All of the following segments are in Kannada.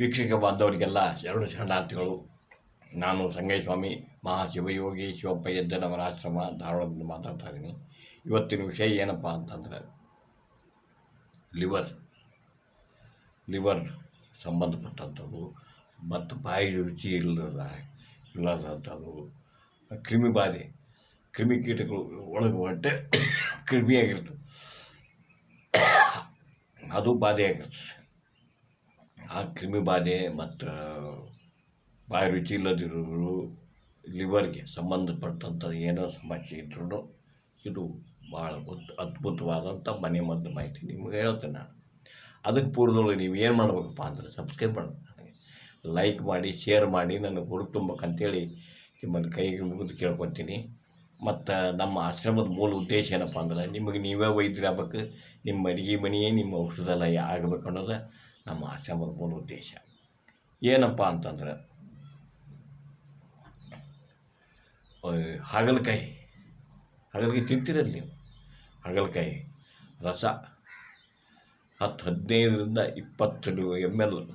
ವೀಕ್ಷಕ ಬಾಂಧವರಿಗೆಲ್ಲ ಶರಣ ಶರಣಾರ್ಥಿಗಳು, ನಾನು ಸಂಗಯ್ಯಸ್ವಾಮಿ ಮಹಾಶಿವಯೋಗಿ ಶಿವಪ್ಪ ಎದ್ದನವರ ಆಶ್ರಮ ಧಾರವಾಡದಿಂದ ಮಾತಾಡ್ತಾ ಇದ್ದೀನಿ. ಇವತ್ತಿನ ವಿಷಯ ಏನಪ್ಪ ಅಂತಂದರೆ, ಲಿವರ್ ಲಿವರ್ ಸಂಬಂಧಪಟ್ಟಂಥದ್ದು, ಮತ್ತು ಬಾಯಿ ರುಚಿ ಇಲ್ಲದ, ಇಲ್ಲದಂಥದ್ದು, ಕ್ರಿಮಿ ಬಾಧೆ ಕ್ರಿಮಿಕೀಟಗಳು ಒಳಗೆ ಹೊಟ್ಟೆ ಕ್ರಿಮಿಯಾಗಿರ್ತವೆ ಅದು ಬಾಧೆ ಆಗಿರ್ತದೆ ಆ ಕ್ರಿಮಿ ಬಾಧೆ ಮತ್ತು ಬಾಯಿ ರುಚಿ ಇಲ್ಲದಿರೋರು ಲಿವರ್ಗೆ ಸಂಬಂಧಪಟ್ಟಂಥ ಏನೋ ಸಮಸ್ಯೆ ಇದ್ರೂ ಇದು ಭಾಳ ಉತ್ ಅದ್ಭುತವಾದಂಥ ಮನೆ ಮದ್ದು ಮಾಹಿತಿ ನಿಮ್ಗೆ ಹೇಳ್ತೇನೆ ನಾನು. ಅದಕ್ಕೆ ಪೂರ್ವದೊಳಗೆ ನೀವು ಏನು ಮಾಡ್ಬೇಕಪ್ಪ ಅಂದರೆ ಸಬ್ಸ್ಕ್ರೈಬ್ ಮಾಡಿ ನನಗೆ. ಲೈಕ್ ಮಾಡಿ ಶೇರ್ ಮಾಡಿ, ನನಗೆ ಹುಡುಕ್ ತುಂಬಕ್ಕಂತೇಳಿ ನಿಮ್ಮನ್ನು ಕೈಗೆ ಮುಗಿದು ಕೇಳ್ಕೊತೀನಿ. ಮತ್ತು ನಮ್ಮ ಆಶ್ರಮದ ಮೂಲ ಉದ್ದೇಶ ಏನಪ್ಪ ಅಂದ್ರೆ ನಿಮಗೆ ನೀವೇ ವೈದ್ಯರಾಗಬೇಕು, ನಿಮ್ಮ ಅಡುಗೆ ಮನೆಯೇ ನಿಮ್ಮ ಔಷಧಾಲಯ ಆಗಬೇಕು ಅನ್ನೋದು. ನಮ್ಮ ಆಸೆ ಮೂಲ ಉದ್ದೇಶ ಏನಪ್ಪ ಅಂತಂದ್ರೆ ಹಾಗಲಕಾಯಿ. ಹಾಗಲಕಾಯಿ ತಿಂತಿರಲ್ಲ ನೀವು? ಹಾಗಲಕಾಯಿ ರಸ ಹತ್ತು ಹದಿನೈದರಿಂದ ಇಪ್ಪತ್ತು ಎಂ ಎಲ್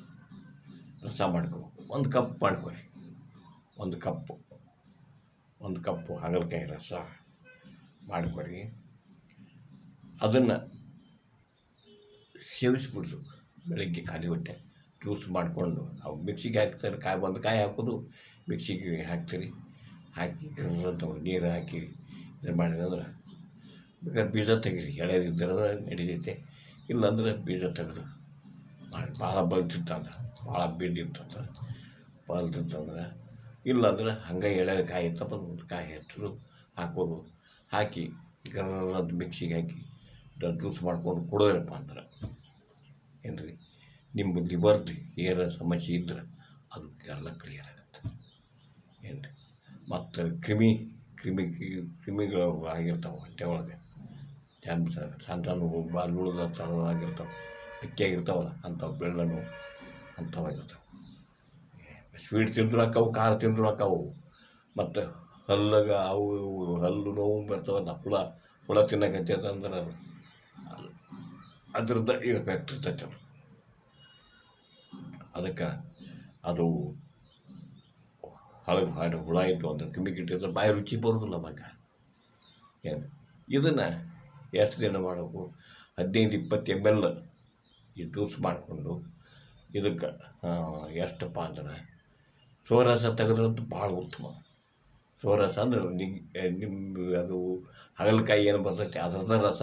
ರಸ ಮಾಡ್ಕೋಬೇಕು. ಒಂದು ಕಪ್ ಮಾಡ್ಕೊರಿ. ಒಂದು ಕಪ್ಪು. ಒಂದು ಕಪ್ಪು ಹಾಗಲಕಾಯಿ ರಸ ಮಾಡ್ಕೊರಿ. ಅದನ್ನು ಸೇವಿಸ್ಬಿಡ್ದು ಬೆಳಗ್ಗೆ ಖಾಲಿ ಹೊಟ್ಟೆ, ಜ್ಯೂಸ್ ಮಾಡಿಕೊಂಡು ಅವು ಮಿಕ್ಸಿಗೆ ಹಾಕ್ತಾರೆ, ಕಾಯಿ ಒಂದು ಕಾಯಿ ಹಾಕೋದು, ಮಿಕ್ಸಿಗೆ ಹಾಕ್ತೀರಿ. ಹಾಕಿ ನೀರು ಹಾಕಿ ಇದು ಮಾಡಿದ್ರೆ ಬೇಕಾದ್ರೆ ಬೀಜ ತೆಗೀರಿ ಎಳೆದಿದ್ದರೆ ನಡೀತೈತೆ. ಇಲ್ಲಾಂದ್ರೆ ಬೀಜ ತೆಗೆದು ಮಾಡಿ ಭಾಳ ಬಲ್ತಿತ್ತಂದ್ರೆ ಭಾಳ ಬೀದಿತ್ತಂದ್ರೆ ಬಲ್ತಿತ್ತಂದ್ರೆ ಇಲ್ಲಾಂದ್ರೆ ಹಂಗೆ ಎಳೆ ಕಾಯಿ ಇತ್ತಪ್ಪ, ಒಂದು ಕಾಯಿ ಹೆಚ್ಚರು ಹಾಕೋದು. ಹಾಕಿ ಗರ್ರಂತ ಮಿಕ್ಸಿಗೆ ಹಾಕಿ, ಜ್ಯೂಸ್ ಮಾಡ್ಕೊಂಡು ಕುಡಿದ್ರಪ್ಪ ಅಂದ್ರೆ ಏನು ರೀ ನಿಮ್ಮ ಬರ್ದು ಏನ ಸಮಸ್ಯೆ ಇದ್ರೆ ಅದು ಎಲ್ಲ ಕ್ಲಿಯರ್ ಆಗುತ್ತೆ. ಏನು ರೀ ಮತ್ತು ಕ್ರಿಮಿ ಕ್ರಿಮಿ, ಕ್ರಿಮಿಗಳು ಆಗಿರ್ತಾವೆ ಹೊಟ್ಟೆ ಒಳಗೆ. ಸಣ್ಣ ಸಣ್ಣ ಬಾಲ್ ಉಳಿದ ಆಗಿರ್ತಾವೆ. ಅಕ್ಕಿಯಾಗಿರ್ತಾವಲ್ಲ ಅಂಥವು ಬೆಳ್ಳನು ಅಂಥವಾಗಿರ್ತಾವೆ ಸ್ವೀಟ್ ತಿಂದರೂ ಹಾಕವು ಖಾರ ತಿಂದರೂ ಹಾಕವು ಮತ್ತು ಹಲ್ಲಾಗ ಅವು ಹಲ್ಲು ನೋವು ಬರ್ತಾವಲ್ಲ ಹುಳ ಹುಳ ತಿನ್ನಕತ್ತೈತೆ ಅಂದ್ರೆ ಅದು ಅದು ಅದ್ರದ್ದು ಅದು. ಅದಕ್ಕೆ ಅದು ಹಳಗೆ ಹಾಡು ಹುಳ ಇತ್ತು ಅಂದ್ರೆ ಕಮ್ಮಿ ಕಿಟ್ಟಿದ್ರೆ ಬಾಯಿ ರುಚಿ ಬರೋದಿಲ್ಲ ಮಗ. ಏನು? ಇದನ್ನು ಎಷ್ಟು ದಿನ ಮಾಡಬೇಕು? ಹದಿನೈದು, ಇಪ್ಪತ್ತು ಎಂ ಎಲ್ ಈ ಜ್ಯೂಸ್ ಮಾಡಿಕೊಂಡು ಇದಕ್ಕೆ ಎಷ್ಟಪ್ಪ ಅಂದ್ರೆ ಸೋರಸ ತೆಗೆದ್ರಂತೂ ಭಾಳ ಉತ್ತಮ. ಸೋರಸ ಅಂದ್ರೆ ನಿಮ್ಮ ಅದು ಹಗಲಕಾಯಿ ಏನು ಬರ್ತೈತೆ ಅದರದ ರಸ.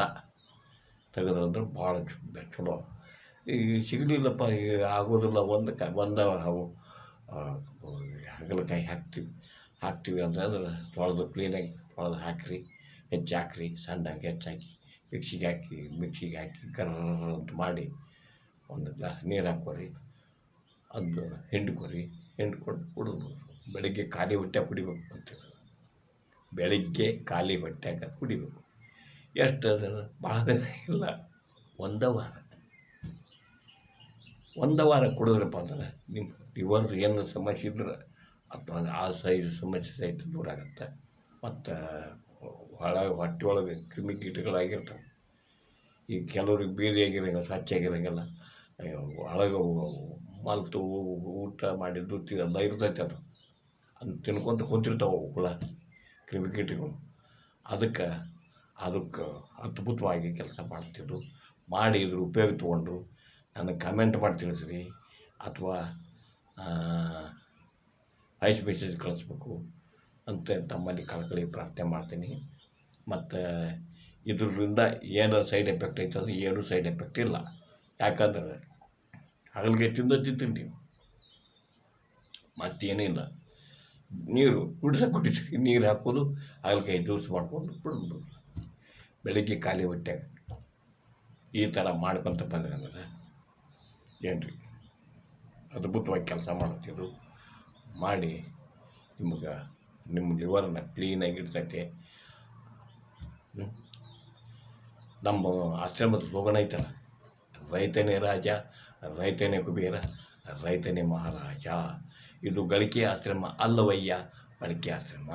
ತೆಗೆದ್ರಂದ್ರೆ ಭಾಳ ಚಲೋ. ಈಗ ಸಿಗಲಿಲ್ಲಪ್ಪ ಈಗ ಆಗೋದಿಲ್ಲ, ಒಂದು ಕ, ಒಂದ ಅವು ಹಗಲಕಾಯಿ ಹಾಕ್ತೀವಿ ಹಾಕ್ತೀವಿ ಅಂತಂದ್ರೆ ತೊಳೆದು ಕ್ಲೀನಾಗಿ ತೊಳೆದು ಹಾಕಿರಿ ಹೆಚ್ಚು ಹಾಕ್ರಿ ಸಣ್ಣಗೆ ಹೆಚ್ಚಾಕಿ, ಮಿಕ್ಸಿಗೆ ಹಾಕಿ ಮಿಕ್ಸಿಗೆ ಹಾಕಿ ಅಂತ ಮಾಡಿ ಒಂದು ಗ್ಲಾಸ್ ನೀರು ಹಾಕೋರಿ ಅದು ಹಿಂಡ್ಕೊರಿ, ಹಿಂಡ್ಕೊಂಡು ಕುಡಿದು ಬೆಳಗ್ಗೆ ಖಾಲಿ ಹೊಟ್ಟೆ ಕುಡಿಬೇಕು ಅಂತಿದ್ರು. ಬೆಳಿಗ್ಗೆ ಖಾಲಿ ಹೊಟ್ಟೆಗೆ ಕುಡಿಬೇಕು. ಎಷ್ಟು ಅದರ ಭಾಳ ದಿನ ಇಲ್ಲ. ಒಂದ ವಾರ. ಒಂದ ವಾರ ಕುಡಿದ್ರಪ್ಪ ಅಂದ್ರೆ ನಿಮ್ಮ ಲಿವರ್ದು ಏನು ಸಮಸ್ಯೆ ಇದ್ರೆ ಅಥವಾ ಆ ಸೈಜ್ ಸಮಸ್ಯೆ ಸಹಿತ ದೂರ ಆಗುತ್ತೆ. ಮತ್ತು ಒಳ ಹೊಟ್ಟೆ ಒಳಗೆ ಕ್ರಿಮಿ ಕೀಟಗಳಾಗಿರ್ತವೆ. ಈ ಕೆಲವ್ರಿಗೆ ಬೀದಿ ಆಗಿರೋಂಗಿಲ್ಲ ಸ್ವಚ್ಛ ಆಗಿರೋಂಗಿಲ್ಲ. ಒಳಗೆ ಮಲ್ತು ಊಟ ಮಾಡಿದ್ದು ಎಲ್ಲ ಇರ್ತೈತೆ ಅದು. ಅದು ತಿನ್ಕೊಂತ ಕುಂತಿರ್ತಾವೆ ಹುಳ ಕ್ರಿಮಿಕೀಟಗಳು ಅದಕ್ಕೆ ಅದಕ್ಕೆ ಅದ್ಭುತವಾಗಿ ಕೆಲಸ ಮಾಡ್ತಿದ್ರು. ಮಾಡಿ ಇದ್ರ ಉಪಯೋಗ ತೊಗೊಂಡ್ರು. ನನಗೆ ಕಮೆಂಟ್ ಮಾಡಿ ತಿಳಿಸ್ರಿ. ಅಥವಾ ವಾಯ್ಸ್ ಮೆಸೇಜ್ ಕಳಿಸ್ಬೇಕು ಅಂತ ತಮ್ಮಲ್ಲಿ ಕಳ್ಕಳಿ ಪ್ರಾರ್ಥನೆ ಮಾಡ್ತೀನಿ. ಮತ್ತು ಇದರಿಂದ ಏನು ಸೈಡ್ ಎಫೆಕ್ಟ್ ಐತೆ ಅಂದರೆ ಏನೂ ಸೈಡ್ ಎಫೆಕ್ಟ್ ಇಲ್ಲ. ಯಾಕಂದ್ರೆ, ಹಗಲಿಗೆ ತಿಂದ ತಿಂತೀನಿ ನೀವು. ಮತ್ತೇನೂ ಇಲ್ಲ. ನೀರು ಕುಡಿಸ ಕುಡಿಸಿ ನೀರು ಹಾಕೋದು, ಹಗಲಿಗೆ ಜ್ಯೂಸ್ ಮಾಡ್ಕೊಂಡು ಕುಡಿದು. ಬೆಳಿಗ್ಗೆ ಖಾಲಿ ಹೊಟ್ಟೆ. ಈ ಥರ ಮಾಡ್ಕೊತ ಬಂದ್ರೆ ಅಂದರೆ ಏನು ರೀ ಅದ್ಭುತವಾಗಿ ಕೆಲಸ ಮಾಡುತ್ತಿದ್ದು. ಮಾಡಿ ನಿಮ್ಗೆ ನಿಮ್ಮ ಲಿವರನ್ನ ಕ್ಲೀನಾಗಿ ಇಡ್ತೈತೆ? ನಮ್ಮ ಆಶ್ರಮದ ಸ್ಲೋಗನ್ ಐತಲ್ಲ, ರೈತನೇ ರಾಜ, ರೈತನೇ ಕುಬೇರ, ರೈತನೇ ಮಹಾರಾಜ. ಇದು ಗಳಿಕೆ ಆಶ್ರಮ ಅಲ್ಲವಯ್ಯ ಬಳಕೆ ಆಶ್ರಮ.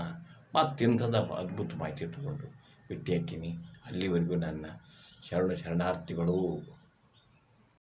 ಮತ್ತಿಂಥದ ಅದ್ಭುತ ಮಾಹಿತಿ ತಗೊಂಡು ಭೇಟಿ ಹಾಕೀನಿ ಅಲ್ಲಿವರೆಗೂ ನನ್ನ ಶರಣ ಶರಣಾರ್ಥಿಗಳು